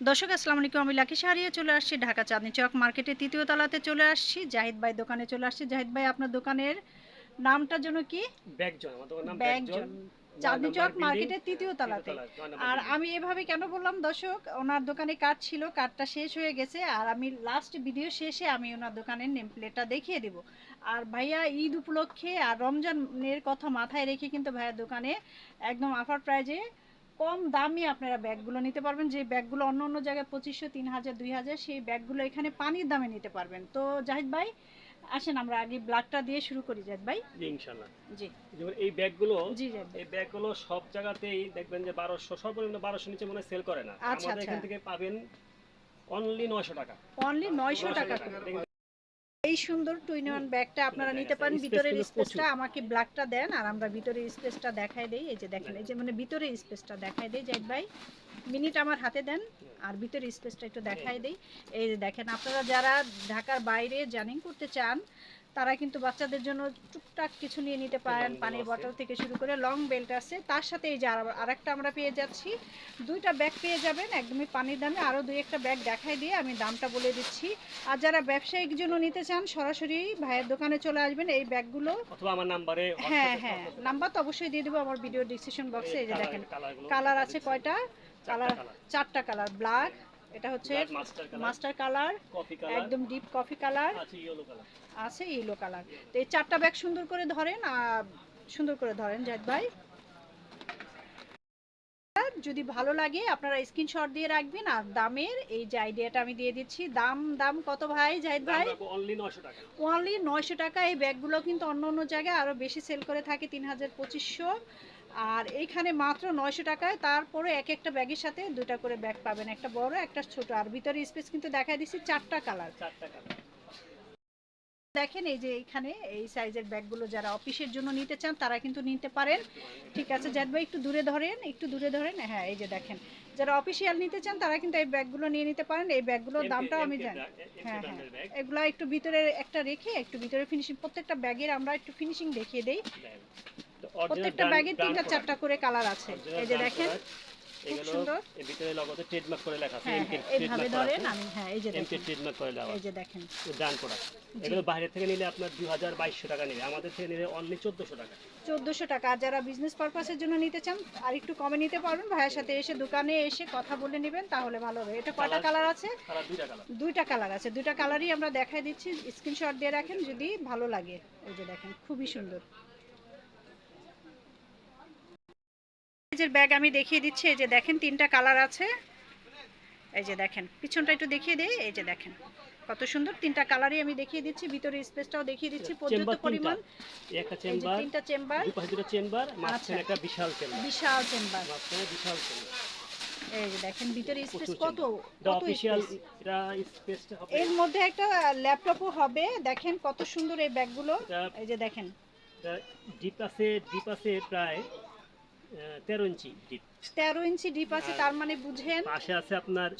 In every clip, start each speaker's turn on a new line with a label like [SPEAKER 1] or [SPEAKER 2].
[SPEAKER 1] দর্শক আসসালামু আলাইকুম। আমি লাকি সারিয়ে চলে আসছি ঢাকা চাঁদনি চক মার্কেটের তৃতীয় তলাতে চলে আসছি। জাহিদ ভাই দোকানে চলে আসছি। জাহিদ ভাই আপনার দোকানের নামটার জন্য কি?
[SPEAKER 2] ব্যাগজন আমার দোকানের নাম
[SPEAKER 1] ব্যাগজন।
[SPEAKER 2] ব্যাগজন।
[SPEAKER 1] চাঁদনি চক মার্কেটের তৃতীয় তলাতে। আর আমি এভাবে কেন বললাম দর্শক ওনার দোকানে কার্ড ছিল কার্ডটা শেষ হয়ে গেছে আর আমি লাস্ট ভিডিও শেষে আমি ওনার দোকানের নেম প্লেটটা দেখিয়ে দিব। আর ভাইয়া ঈদ উপলক্ষে আর রমজানের কথা মাথায় রেখে কিন্তু ভাইয়ার দোকানে একদম অফার প্রাইজে কম দামে আপনারা ব্যাগগুলো নিতে পারবেন। যে ব্যাগগুলো অন্য অন্য জায়গায় পঁচিশশো তিন হাজার দুই হাজার সেই ব্যাগগুলো এখানে পানির দামে নিতে পারবেন। তো জাহিদ ভাই আসেন আমরা আগে ব্লাগটা দিয়ে শুরু করি জাহিদ ভাই।
[SPEAKER 2] জি ইনশাআল্লাহ।
[SPEAKER 1] জি।
[SPEAKER 2] যেমন এই ব্যাগগুলো
[SPEAKER 1] জি
[SPEAKER 2] এই ব্যাগগুলো সব জায়গাতেই দেখবেন যে বারোশো সর্বনিম্ন বারোশো নিচে মনে সেল করে না।
[SPEAKER 1] আচ্ছা,
[SPEAKER 2] আমাদের এখান
[SPEAKER 1] আচ্ছা।
[SPEAKER 2] থেকে পাবেন অনলি নয়শো টাকা।
[SPEAKER 1] অনলি নয়শো টাকা এই সুন্দর ওয়ান ব্যাগটা আপনারা নিতে পারেন। ভিতরের স্পেসটা। আমাকে ব্ল্যাকটা দেন আর আমরা ভিতরের স্পেসটা দেখাই দেই। এই যে দেখেন এই যে মানে ভিতরের স্পেসটা দেখাই দেই। জাহিদ ভাই মিনিট আমার হাতে দেন আর ভিতরের স্পেসটা একটু দেখাই দেই। এই যে দেখেন আপনারা যারা ঢাকার বাইরে জার্নিং করতে চান তারা কিন্তু বাচ্চাদের জন্য টুকটাক কিছু নিয়ে নিতে পারেন পানির। বটল থেকে শুরু করে লং বেল্ট আছে। তার সাথে এই যে আর- আরেকটা আমরা পেয়ে যাচ্ছি। দুইটা ব্যাগ পেয়ে যাবেন একদমই পানির দামে। আরও দুই একটা ব্যাগ দেখাই দিয়ে আমি দামটা বলে দিচ্ছি। আর যারা ব্যবসায়িক জন্য নিতে চান সরাসরি ভাইয়ের দোকানে চলে আসবেন। এই ব্যাগগুলো
[SPEAKER 2] অথবা আমার নাম্বারে
[SPEAKER 1] হ্যাঁ হ্যাঁ নাম্বার তো অবশ্যই দিয়ে দেবো। আমার ভিডিও ডিসক্রিপশন বক্সে এই যে দেখেন কালার আছে কয়টা? কালার চারটা কালার ব্ল্যাক এটা হচ্ছে
[SPEAKER 2] মাস্টার কালার
[SPEAKER 1] একদম ডিপ কফি কালার
[SPEAKER 2] আছে ইয়েলো কালার
[SPEAKER 1] তো এই চারটা ব্যাগ সুন্দর করে ধরেন আর সুন্দর করে ধরেন জাহিদ ভাই। যদি ভালো লাগে আপনারা স্ক্রিনশট দিয়ে রাখবেন আর দামের এই যে আইডিয়াটা আমি দিয়ে দিচ্ছি। দাম দাম কত ভাই জাহিদ ভাই?
[SPEAKER 2] অনলি নয়শো টাকা।
[SPEAKER 1] এই ব্যাগগুলো কিন্তু অন্য অন্য জায়গায় আরও বেশি সেল করে থাকে তিন হাজার পঁচিশশো। আর এইখানে মাত্র নয়শো টাকায়। তারপরে এক একটা ব্যাগের সাথে দুটা করে ব্যাগ পাবেন। একটা বড় একটা ছোট। আর ভিতরে স্পেস কিন্তু দেখাই দিচ্ছি চারটা কালার
[SPEAKER 2] চারটা কালার
[SPEAKER 1] দেখেন এই যে এখানে এই সাইজের ব্যাগগুলো যারা অফিসের জন্য নিতে চান তারা কিন্তু নিতে পারেন। ঠিক আছে জাদ ভাই একটু দূরে ধরেন একটু দূরে ধরেন। হ্যাঁ এই যে দেখেন। যারা অফিসিয়াল নিতে চান তারা কিন্তু এই ব্যাগগুলো নিয়ে নিতে পারেন। এই ব্যাগগুলোর দামটাও আমি জানি। হ্যাঁ হ্যাঁ। এগুলা একটু ভিতরে একটা রেখে একটু ভিতরে ফিনিশিং প্রত্যেকটা ব্যাগের আমরা একটু ফিনিশিং দেখিয়ে দেই। প্রত্যেকটা ব্যাগের তিনটা চারটা করে কালার আছে। এই যে দেখেন। খুব সুন্দর।
[SPEAKER 2] এর ভিতরে লগতে ট্রেডমার্ক করে লেখা আছে
[SPEAKER 1] হ্যাঁ
[SPEAKER 2] এমকে
[SPEAKER 1] হ্যাঁ এইভাবে ধরেন আমি হ্যাঁ এই যে
[SPEAKER 2] এমকে ট্রেডমার্ক করে দেওয়া
[SPEAKER 1] এই যে দেখেন।
[SPEAKER 2] ডান প্রোডাক্ট এগুলো বাইরে থেকে নিলে আপনার দুই হাজার বাইশশো টাকা নেবে। আমাদের থেকে নিলে অনলি চোদ্দশো টাকা।
[SPEAKER 1] চোদ্দোশো টাকা। আর যারা বিজনেস পারপাসের জন্য নিতে চান আর একটু কমে নিতে পারবেন ভাইয়ের সাথে এসে দোকানে এসে কথা বলে নেবেন তাহলে ভালো হবে। এটা কয়টা কালার আছে?
[SPEAKER 2] দুইটা কালার
[SPEAKER 1] দুইটা কালার আছে। দুইটা কালারই আমরা দেখাই দিচ্ছি। স্ক্রিনশট দিয়ে রাখেন যদি ভালো লাগে। এই যে দেখেন খুবই সুন্দর। সাইজের ব্যাগ আমি দেখিয়ে দিচ্ছি। এই যে দেখেন তিনটা কালার আছে। এই যে দেখেন পিছনটা একটু দেখিয়ে দেই। এই যে দেখেন কত সুন্দর তিনটা কালারই আমি দেখিয়ে দিচ্ছি। ভিতরে স্পেসটাও দেখিয়ে দিচ্ছি। পর্যাপ্ত পরিমাণ।
[SPEAKER 2] একটা চেম্বার
[SPEAKER 1] তিনটা চেম্বার।
[SPEAKER 2] দুই পাশে দুটো চেম্বার মাঝখানে
[SPEAKER 1] আচ্ছা।
[SPEAKER 2] একটা বিশাল চেম্বার।
[SPEAKER 1] বিশাল চেম্বার।
[SPEAKER 2] মাঝখানে বিশাল চেম্বার।
[SPEAKER 1] এই যে দেখেন ভিতরে স্পেস কত কত
[SPEAKER 2] এটা স্পেসটা হবে।
[SPEAKER 1] এর মধ্যে একটা ল্যাপটপও হবে। দেখেন কত সুন্দর এই ব্যাগগুলো। এই যে দেখেন।
[SPEAKER 2] ডিপ আছে ডিপ আছে প্রায় তেরো ইঞ্চি ডিপ
[SPEAKER 1] তেরো ইঞ্চি ডিপ আছে তার মানে বুঝেন
[SPEAKER 2] পাশে আছে আপনার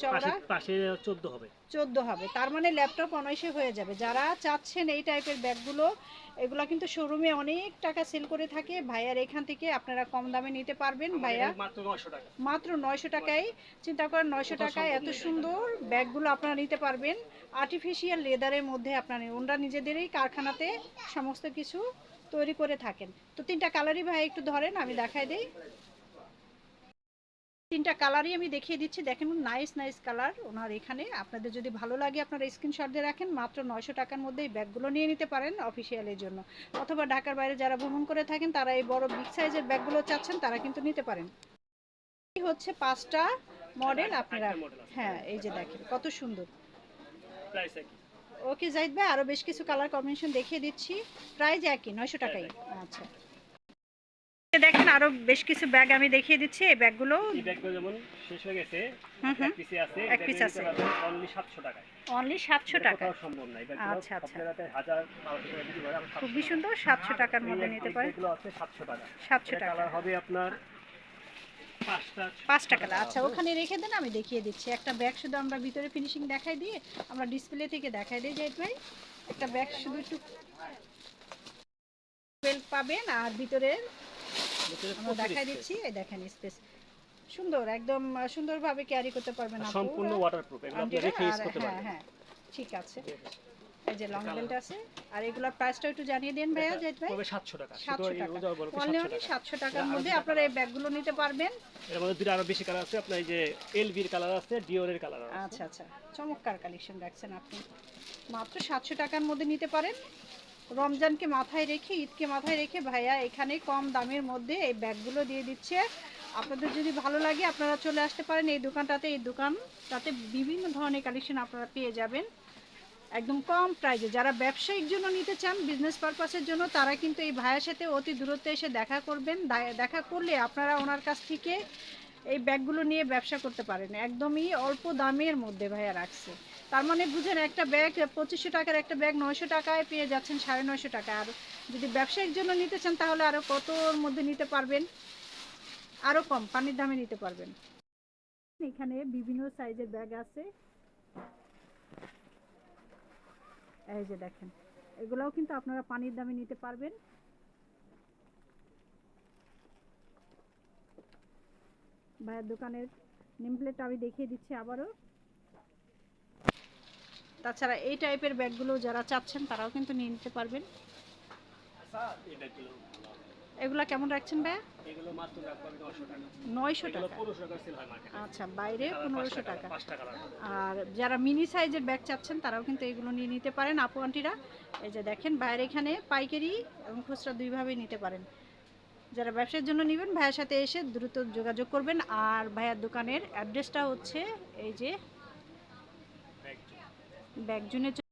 [SPEAKER 2] পাশে চোদ্দ হবে।
[SPEAKER 1] চোদ্দ হবে। তার মানে ল্যাপটপ অনায়াসে হয়ে যাবে। যারা চাচ্ছেন এই টাইপের ব্যাগগুলো এগুলো কিন্তু শোরুমে অনেক টাকা সেল করে থাকে। ভাইয়ার এখান থেকে আপনারা কম দামে নিতে পারবেন। ভাইয়া
[SPEAKER 2] মাত্র নয়শো টাকা।
[SPEAKER 1] মাত্র নয়শো টাকায় চিন্তা করেন নয়শো টাকায় এত সুন্দর ব্যাগগুলো আপনারা নিতে পারবেন। আর্টিফিশিয়াল লেদারের মধ্যে আপনারা ওনারা নিজেদেরই কারখানাতে সমস্ত কিছু তৈরি করে থাকেন। তো তিনটা কালারই ভাই একটু ধরেন আমি দেখাই দিই। তিনটা কালারই আমি দেখিয়ে দিচ্ছি। দেখেন নাইস নাইস কালার ওনার এখানে। আপনাদের যদি ভালো লাগে আপনারা স্ক্রিনশট দিয়ে রাখেন। মাত্র নয়শো টাকার মধ্যে এই ব্যাগগুলো নিয়ে নিতে পারেন অফিসিয়ালের জন্য। অথবা ঢাকার বাইরে যারা ভ্রমণ করে থাকেন তারা এই বড় বিগ সাইজের ব্যাগগুলো চাচ্ছেন তারা কিন্তু নিতে পারেন। এই হচ্ছে পাঁচটা মডেল আপনারা। হ্যাঁ এই যে দেখেন কত সুন্দর। ওকে জাহিদ ভাই আরও বেশ কিছু কালার কম্বিনেশন দেখিয়ে দিচ্ছি। প্রাইস একই নয়শো টাকাই। আচ্ছা। দেখেন আরও বেশ কিছু ব্যাগ আমি দেখিয়ে দিচ্ছি এই ব্যাগগুলো
[SPEAKER 2] এই ব্যাগগুলো যেমন শেষ হয়ে গেছে। এক পিস আছে
[SPEAKER 1] এক piece আছে।
[SPEAKER 2] অনলি সাতশো টাকায়।
[SPEAKER 1] অনলি সাতশো
[SPEAKER 2] এটা
[SPEAKER 1] টাকা
[SPEAKER 2] কোথাও সম্ভব না এই ব্যাগগুলো
[SPEAKER 1] আচ্ছা, আচ্ছা।
[SPEAKER 2] হাজার বারোশো টাকা বিক্রি করে আমরা
[SPEAKER 1] খুবই সুন্দর সাতশো টাকার
[SPEAKER 2] এই
[SPEAKER 1] মধ্যে নিতে পারেন।
[SPEAKER 2] ব্যাগগুলো আছে সাতশো টাকা।
[SPEAKER 1] সাতশো
[SPEAKER 2] এটা
[SPEAKER 1] টাকা।
[SPEAKER 2] কালার হবে আপনার পাঁচটা
[SPEAKER 1] পাঁচ টাকা আচ্ছা ওখানে রেখে দেন আমি দেখিয়ে দিচ্ছি। একটা ব্যাগ শুধু আমরা ভিতরে ফিনিশিং দেখাই দিয়ে আমরা ডিসপ্লে থেকে দেখাই দিই জাহিদ ভাই একটা ব্যাগ শুধু একটু পাবেন আর ভিতরে
[SPEAKER 2] ভিতরে
[SPEAKER 1] আমরা
[SPEAKER 2] প্রচুর
[SPEAKER 1] দেখাই দিচ্ছি এই দেখেন স্পেস সুন্দর একদম সুন্দরভাবে ক্যারি করতে পারবেন
[SPEAKER 2] সম্পূর্ণ ওয়াটারপ্রুফ এগুলো আপনি রেখে ইউজ করতে
[SPEAKER 1] হ্যাঁ
[SPEAKER 2] পারবেন।
[SPEAKER 1] হ্যাঁ ঠিক আছে। এই যে লং বেল্ট আছে। আর এগুলোর প্রাইসটা একটু জানিয়ে দিন ভাইয়া ভাই
[SPEAKER 2] পড়বে 700 টাকা। শুধু
[SPEAKER 1] সাতশো
[SPEAKER 2] এই
[SPEAKER 1] টাকা।
[SPEAKER 2] রোজা
[SPEAKER 1] অনলি
[SPEAKER 2] 700
[SPEAKER 1] অনলি
[SPEAKER 2] টাকা
[SPEAKER 1] সাতশো টাকার মধ্যে আপনারা এই ব্যাগগুলো নিতে পারবেন।
[SPEAKER 2] এর মধ্যে দুটো আরও বেশি কালার আছে। আপনার এই যে এলভির কালার আছে ডিওরের কালার আছে।
[SPEAKER 1] আচ্ছা আচ্ছা। চমৎকার কালেকশন রাখছেন আপনি। মাত্র সাতশো টাকার মধ্যে নিতে পারেন। রমজানকে মাথায় রেখে, ঈদকে মাথায় রেখে ভাইয়া এখানে কম দামের মধ্যে এই ব্যাগগুলো দিয়ে দিচ্ছে। আপনাদের যদি ভালো লাগে আপনারা চলে আসতে পারেন এই দোকানটাতে। এই দোকানটাতে বিভিন্ন ধরনের কালেকশন আপনারা পেয়ে যাবেন। একদম কম প্রাইজে। যারা ব্যবসায়িক জন্য নিতে চান বিজনেস পারপাসের জন্য, তারা কিন্তু এই ভাইয়ের সাথে অতি দূরত্বে এসে দেখা করবেন। দেখা করলে আপনারা ওনার কাছ থেকে এই ব্যাগগুলো নিয়ে ব্যবসা করতে পারেন। একদমই অল্প দামের মধ্যে ভাইয়া রাখছে। তার মানে বুঝেন, একটা ব্যাগ পঁচিশশো টাকার একটা ব্যাগ নয়শো টাকায় পেয়ে যাচ্ছেন সাড়ে নয়শো টাকা। আর যদি ব্যবসায়িক জন্য নিতে চান, তাহলে আরও কতর মধ্যে নিতে পারবেন? আরও কম, পানির দামে নিতে পারবেন। এখানে বিভিন্ন সাইজের ব্যাগ আছে। এই যে দেখেন, এগুলোও কিন্তু আপনারা পানির দামে নিতে পারবেন। ভাইয়ের দোকানের নেম প্লেট আমি দেখিয়ে দিচ্ছি আবারও। তাছাড়া এই টাইপের ব্যাগগুলো যারা চাচ্ছেন তারাও কিন্তু নিয়ে নিতে পারবেন। এগুলা কেমন রাখছেন ভাইয়া?
[SPEAKER 2] এগুলো মাত্র 900 টাকা।
[SPEAKER 1] নয়শো টাকা?
[SPEAKER 2] 1500 সেল মার্কেটে।
[SPEAKER 1] আচ্ছা বাইরে পনেরোশো টাকা। আর যারা মিনি সাইজের ব্যাগ চাচ্ছেন তারাও কিন্তু এগুলো নিয়ে নিতে পারেন। আপু আন্টিরা এই যে দেখেন বাইরে এখানে পাইকারি এবং খুচরা দুইভাবেই নিতে পারেন। যারা ব্যবসার জন্য নেবেন ভাইয়ের সাথে এসে দ্রুত যোগাযোগ করবেন। আর ভাইয়ার দোকানের অ্যাড্রেসটা হচ্ছে এই যে
[SPEAKER 2] ব্যাগ
[SPEAKER 1] ব্যাগজুনে